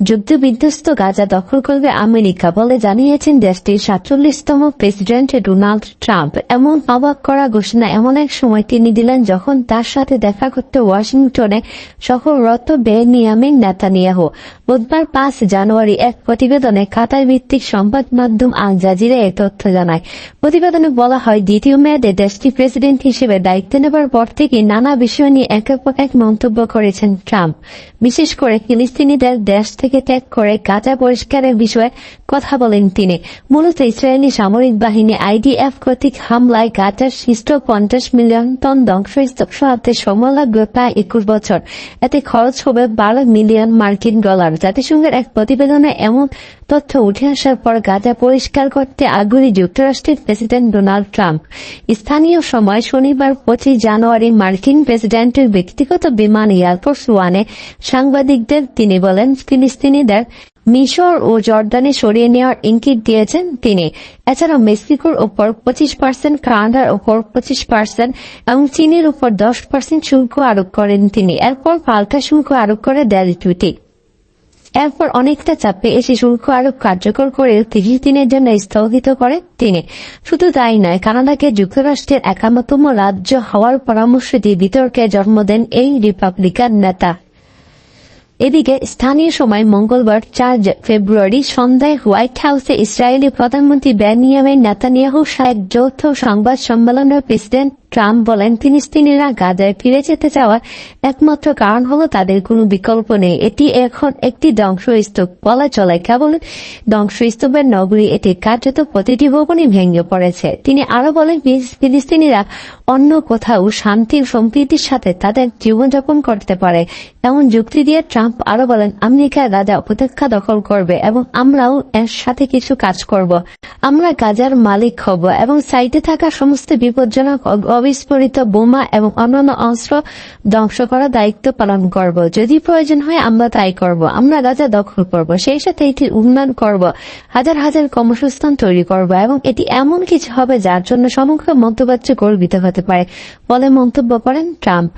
যুদ্ধবিধ্বস্ত গাজা দখল করবে আমেরিকা বলে জানিয়েছেন দেশটির সাতচল্লিশতম প্রেসিডেন্ট ডোনাল্ড ট্রাম্প। এমন অবাক করা ঘোষণা এমন এক সময় তিনি দিলেন যখন তার সাথে দেখা করতে ওয়াশিংটনে সফররত বেনিয়ামিন নেতানিয়াহু। বুধবার পাঁচ জানুয়ারি এক প্রতিবেদনে কাতার ভিত্তিক সংবাদ মাধ্যম আল জাজিরা এ তথ্য জানায়। প্রতিবেদনে বলা হয়, দ্বিতীয় মেয়াদে দেশটির প্রেসিডেন্ট হিসেবে দায়িত্ব নেবার পর থেকে নানা বিষয় নিয়ে একের পর এক মন্তব্য করেছেন ট্রাম্প। বিশেষ করে ফিলিস্তিনিদের দেশ ত্যাগ করে গাজা পরিষ্কারের বিষয়ে কথা বলেন তিনি। মূলত ইসরায়েলি সামরিক বাহিনী আইডিএফ কর্তৃক হামলায় গাজার সৃষ্ট পঞ্চাশ মিলিয়ন টন ধ্বংসস্তূপ সহাতে সময় লাগবে প্রায় একুশ বছর। এতে খরচ হবে বারো মিলিয়ন মার্কিন ডলার। জাতিসংঘের এক প্রতিবেদনে এমন তথ্য উঠে আসার পর গাজা পরিষ্কার করতে আগ্রহী যুক্তরাষ্ট্রের প্রেসিডেন্ট ডোনাল্ড ট্রাম্প। স্থানীয় সময় শনিবার পঁচিশ জানুয়ারি মার্কিন প্রেসিডেন্টের ব্যক্তিগত বিমান এয়ারফোর্স ওয়ানে সাংবাদিকদের তিনি বলেন, ফিলিস্তিনিদের মিশর ও জর্দানে সরিয়ে নেওয়ার ইঙ্গিত দিয়েছেন তিনি। এছাড়াও মেক্সিকোর ওপর পঁচিশ পার্সেন্ট, কানাডার ওপর পঁচিশ পার্সেন্ট এবং চীনের উপর দশ পার্সেন্ট শুল্ক আরোপ করেন তিনি। এরপর পাল্টা শুল্ক আরোপ করে দেয় টুইটি এরপর অনেকটা চাপে এসে শুল্ক আরোপ কার্যকর করে তিরিশ দিনের জন্য স্থগিত করে তিনি। শুধু তাই নয়, কানাডাকে যুক্তরাষ্ট্রের একান্নতম রাজ্য হওয়ার পরামর্শ দিয়ে বিতর্কে জন্ম দেন এই রিপাবলিকান নেতা। এদিকে স্থানীয় সময় মঙ্গলবার চার ফেব্রুয়ারি সন্ধ্যায় হোয়াইট হাউসে ইসরায়েলি প্রধানমন্ত্রী বেনিয়ামিন নেতানিয়াহুর সাথে এক যৌথ সংবাদ সম্মেলনের প্রেসিডেন্ট ট্রাম্প বলেন, ফিলিস্তিনিরা গাজায় ফিরে যেতে চাওয়ার একমাত্র কারণ হলো তাদের কোনো বিকল্প নেই। এটি এখন একটি ধ্বংসস্তূপ। বলা চলে কেবল ধ্বংসস্তূপের নগরী এটি কার্যত প্রতিটি ভবনই ভেঙে পড়েছে। তিনি আরও বলেন ফিলিস্তিনিরা অন্য কোথাও শান্তির সম্প্রীতির সাথে তাদের জীবনযাপন করতে পারে। এমন যুক্তি দিয়ে ট্রাম্প আরও বলেন আমেরিকা গাজা উপত্যকা দখল করবে এবং আমরাও এর সাথে কিছু কাজ করব। আমরা গাজার মালিক হব এবং সাইটে থাকা সমস্ত বিপজ্জনক অবিস্ফোরিত বোমা এবং অন্যান্য অস্ত্র ধ্বংস করার দায়িত্ব পালন করব। যদি প্রয়োজন হয়, আমরা তাই করব। আমরা গাজা দখল করব। সেই সাথে এটির উন্নয়ন করব। হাজার হাজার কর্মসংস্থান তৈরি করব এবং এটি এমন কিছু হবে যার জন্য সমগ্র মধ্যপ্রাচ্য গর্বিত হতে পারে বলে মন্তব্য করেন ট্রাম্প।